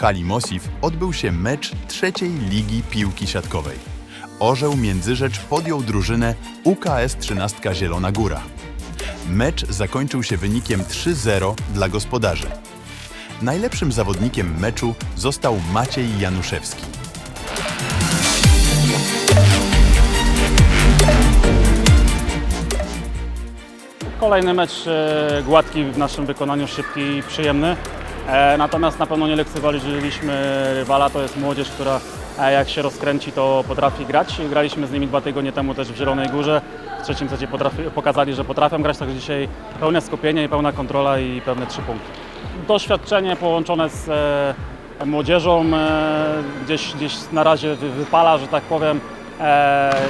hali Mosif odbył się mecz trzeciej ligi piłki siatkowej. Orzeł Międzyrzecz podjął drużynę UKS 13 Zielona Góra. Mecz zakończył się wynikiem 3-0 dla gospodarzy. Najlepszym zawodnikiem meczu został Maciej Januszewski. Kolejny mecz e, gładki w naszym wykonaniu, szybki i przyjemny. E, Natomiast na pewno nie lekceważyliśmy rywala, to jest młodzież, która e, jak się rozkręci, to potrafi grać. Graliśmy z nimi dwa tygodnie temu też w Zielonej Górze. W trzecim secie pokazali, że potrafią grać, także dzisiaj pełne skupienie i pełna kontrola i pewne trzy punkty. Doświadczenie połączone z e, młodzieżą gdzieś, gdzieś na razie wy, wypala, że tak powiem.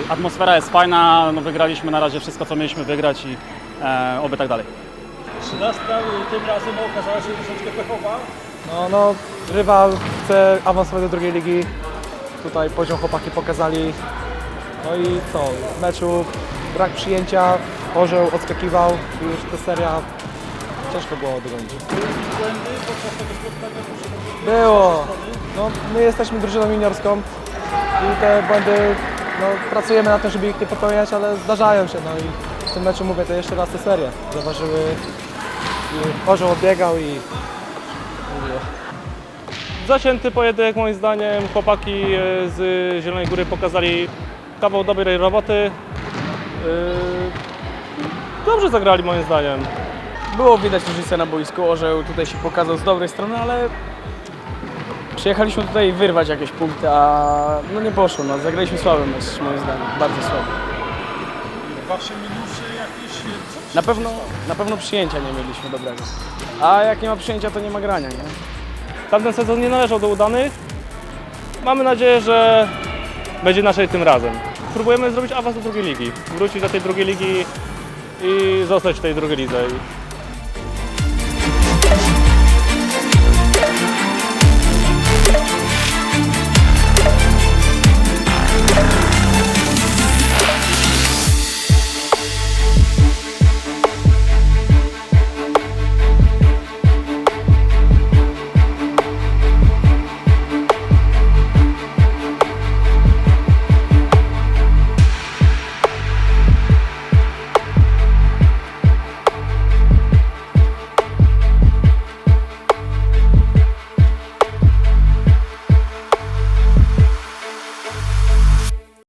Atmosfera jest fajna, no wygraliśmy na razie wszystko, co mieliśmy wygrać i oby tak dalej. Trzynastka tym razem okazała się troszeczkę pechowa. No, no, rywal chce awansować do drugiej ligi. Tutaj poziom chłopaki pokazali. No i co, w meczu brak przyjęcia, orzeł odskakiwał i już ta seria ciężko było dogonić. Błędy podczas tego spotkania Było. No, my jesteśmy drużyną juniorską i te błędy, no, pracujemy na tym, żeby ich nie popełniać, ale zdarzają się. No i w tym meczu mówię, to jeszcze raz te serie. Zauważyły i orzeł odbiegał i... Zacięty pojedynek moim zdaniem. Chłopaki e, z Zielonej Góry pokazali kawał dobrej roboty. E, Dobrze zagrali moim zdaniem. Było widać różnicę na boisku, Orzeł tutaj się pokazał z dobrej strony, ale przyjechaliśmy tutaj wyrwać jakieś punkty, a no nie poszło, no. zagraliśmy słaby mecz moim zdaniem, bardzo słaby. Wasze minusy jakieś. Co Na pewno, na pewno przyjęcia nie mieliśmy dobrego, a jak nie ma przyjęcia to nie ma grania, nie? Tamten sezon nie należał do udanych. Mamy nadzieję, że będzie naszej tym razem. Próbujemy zrobić awans do drugiej ligi. Wrócić do tej drugiej ligi i zostać w tej drugiej lidze.